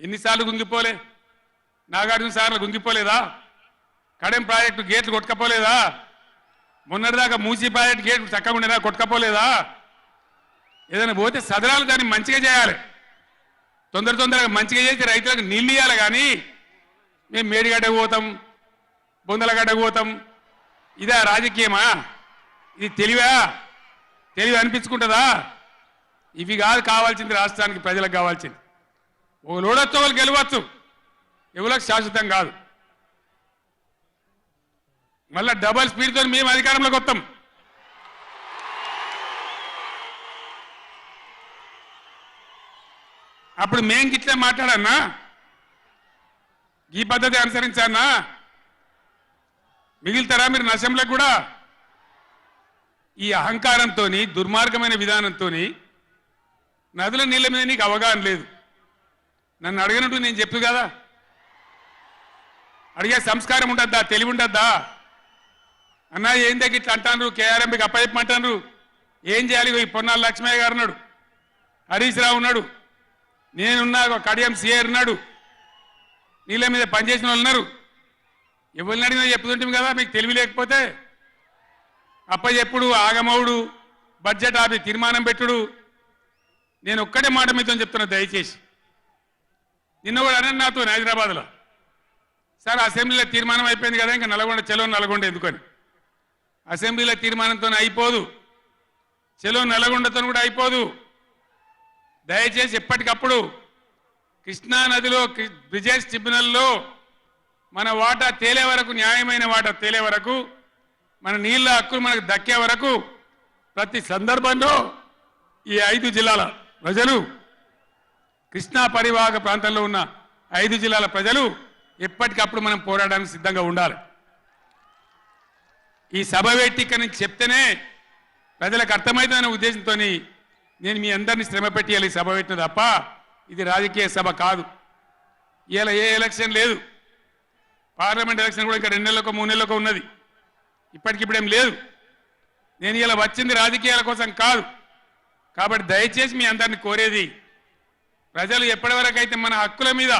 ఎన్నిసార్లు గుంగిపోలే? నాగార్జున సార్లు గుంగిపోలేదా? కడెం ప్రాజెక్టు గేట్లు కొట్టుకపోలేదా? మొన్నటిదాకా మూసీ ప్రాజెక్టు గేట్లు చక్కగా ఉండేదా? కొట్టుకపోలేదా? ఏదైనా పోతే సదరాలు దాన్ని మంచిగా చేయాలి. తొందర తొందరగా మంచిగా చేసి రైతులకు నీళ్ళు ఇవ్వాలి కానీ మేము మేడిగడ్డకు పోతాం బొందలగడ్డకు పోతాం. ఇదా రాజకీయమా? ఇది తెలివా? తెలివి అనిపించుకుంటుందా? ఇవి కాదు కావాల్సింది రాష్ట్రానికి ప్రజలకు కావాల్సింది. ఓ లోడొచ్చు వాళ్ళు గెలవచ్చు. ఎవరికి శాశ్వతం కాదు. మళ్ళా డబల్ స్పీడ్తో మేము అధికారంలోకి వస్తాం. అప్పుడు మేం గిట్లే మాట్లాడన్నా? ఈ పద్ధతి అనుసరించానా మిగిలితారా మీరు నశంలో కూడా? ఈ అహంకారంతో దుర్మార్గమైన విధానంతో నదుల నీళ్ళ మీద నీకు అవగాహన లేదు. నన్ను అడిగినట్టు నేను చెప్పు కదా. అడిగే సంస్కారం ఉండద్దా? తెలివి ఉంటుందా అన్నా ఏం దగ్గర ఇట్లా అంటాను కేఆర్ఎంపీకి అప్పచెప్పమంటాను ఏం చేయాలి? ఈ పొన్నాల లక్ష్మయ్య గారు ఉన్నాడు. హరీష్ రావు ఉన్నాడు. నేనున్నా ఒక కడియం సిఆర్ ఉన్నాడు. నీళ్ళ మీద పనిచేసిన వాళ్ళు ఉన్నారు. ఎవరిని అడిగినా చెప్తుంటాం కదా? మీకు తెలివి లేకపోతే. అప్పచెప్పుడు ఆగమవుడు బడ్జెట్ ఆపి తీర్మానం పెట్టుడు. నేను ఒక్కటే మాట మీతో చెప్తున్నా దయచేసి. నిన్న కూడా అనండి నాతో హైదరాబాద్లో. సార్ అసెంబ్లీలో తీర్మానం అయిపోయింది కదా ఇంకా నల్గొండ చెలో నల్గొండ ఎందుకని? అసెంబ్లీలో తీర్మానంతో అయిపోదు. చెలో నల్గొండతో కూడా అయిపోదు. దయచేసి ఎప్పటికప్పుడు కృష్ణా నదిలో బ్రిజేష్ ట్రిబ్యునల్లో మన వాటా తేలే వరకు న్యాయమైన వాటా తేలే వరకు మన నీళ్ళ హక్కులు మనకు దక్కే వరకు ప్రతి సందర్భంలో ఈ ఐదు జిల్లాల ప్రజలు కృష్ణా పరివాహక ప్రాంతంలో ఉన్న ఐదు జిల్లాల ప్రజలు ఎప్పటికప్పుడు మనం పోరాడడానికి సిద్ధంగా ఉండాలి. ఈ సభ పెట్టి చెప్తేనే ప్రజలకు అర్థమవుతుందనే ఉద్దేశంతో నేను మీ అందరినీ శ్రమ పెట్టేయాలి సభ పెట్టిన తప్ప ఇది రాజకీయ సభ కాదు. ఇలా ఏ ఎలక్షన్ లేదు. పార్లమెంట్ ఎలక్షన్ కూడా ఇంకా రెండు నెలలకు మూడు నెలలకు ఉన్నది. ఇప్పటికిప్పుడేం లేదు. నేను ఇలా వచ్చింది రాజకీయాల కోసం కాదు. కాబట్టి దయచేసి మీ అందరిని కోరేది ప్రజలు ఎప్పటివరకైతే మన హక్కుల మీద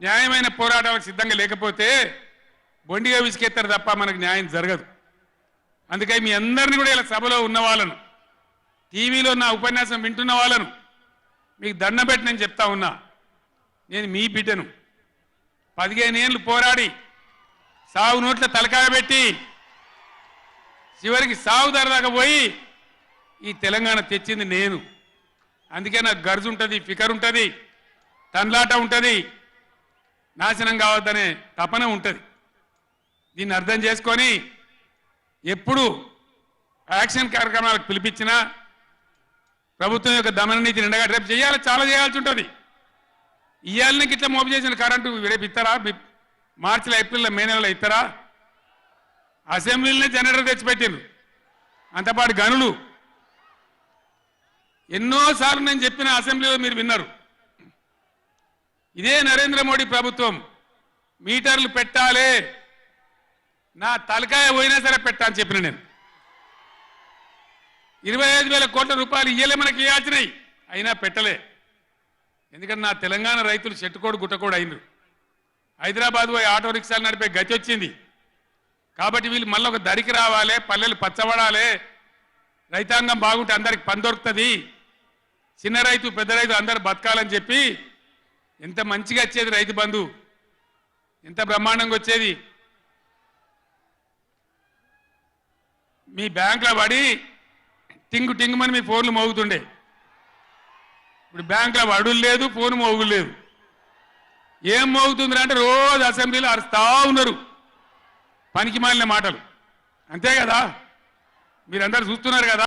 న్యాయమైన పోరాటాలకు సిద్ధంగా లేకపోతే బొండిగా విసికెత్తారు తప్ప మనకు న్యాయం జరగదు. అందుకని మీ అందరిని కూడా ఇలా సభలో ఉన్న వాళ్ళను టీవీలో నా ఉపన్యాసం వింటున్న వాళ్ళను మీకు దండం పెట్టి నేను చెప్తా ఉన్నా. నేను మీ బిడ్డను. పదిహేను ఏళ్ళు పోరాడి సాగు నోట్ల తలకాయ పెట్టి చివరికి సాగు దాకా పోయి ఈ తెలంగాణ తెచ్చింది నేను. అందుకే నాకు గర్జు ఉంటుంది ఫికర్ ఉంటుంది తన్లాట ఉంటుంది నాశనం కావద్దనే తపన ఉంటుంది. దీన్ని అర్థం చేసుకొని ఎప్పుడు యాక్షన్ కార్యక్రమాలకు పిలిపించినా ప్రభుత్వం యొక్క దమన నీతి నిండగా రేపు చేయాలి చాలా చేయాల్సి ఉంటుంది. ఇవాళకి ఇట్లా మోపు చేసిన కరెంటు రేపు ఇస్తారా మార్చిలో ఏప్రిల్లో మే నెలలో ఇస్తారా అసెంబ్లీలోనే జనరేటర్ తెచ్చిపెట్టిండ్రు. అంతపాటు గనులు ఎన్నోసార్లు నేను చెప్పిన అసెంబ్లీలో మీరు విన్నారు. ఇదే నరేంద్ర మోడీ ప్రభుత్వం. మీటర్లు పెట్టాలి. నా తలకాయ పోయినా సరే పెట్టా అని చెప్పిన నేను. ఇరవై ఐదు వేల కోట్ల రూపాయలు ఇయ్యలే మనకి ఇవ్వాల్సినాయి అయినా పెట్టలే. ఎందుకంటే నా తెలంగాణ రైతులు చెట్టుకోడు గుట్టకోడు అయినరు. హైదరాబాద్ పోయి ఆటో రిక్షాలు నడిపే గతి వచ్చింది. కాబట్టి వీళ్ళు మళ్ళీ ఒక దరికి రావాలి పల్లెలు పచ్చబడాలి. రైతాంగం బాగుంటే అందరికి పని దొరుకుతుంది. చిన్న రైతు పెద్ద రైతు అందరు బతకాలని చెప్పి ఎంత మంచిగా వచ్చేది రైతు బంధు? ఎంత బ్రహ్మాండంగా వచ్చేది? మీ బ్యాంకులో పడి టింగు టింగుమని మీ ఫోన్లు మోగుతుండే. ఇప్పుడు బ్యాంకులో వడులు లేదు ఫోన్ మోగులు లేదు. ఏం మోగుతుంది అంటే రోజు అసెంబ్లీలో అరుస్తా ఉన్నారు. పనికి మాలిన మాటలు. అంతే కదా? మీరందరూ చూస్తున్నారు కదా?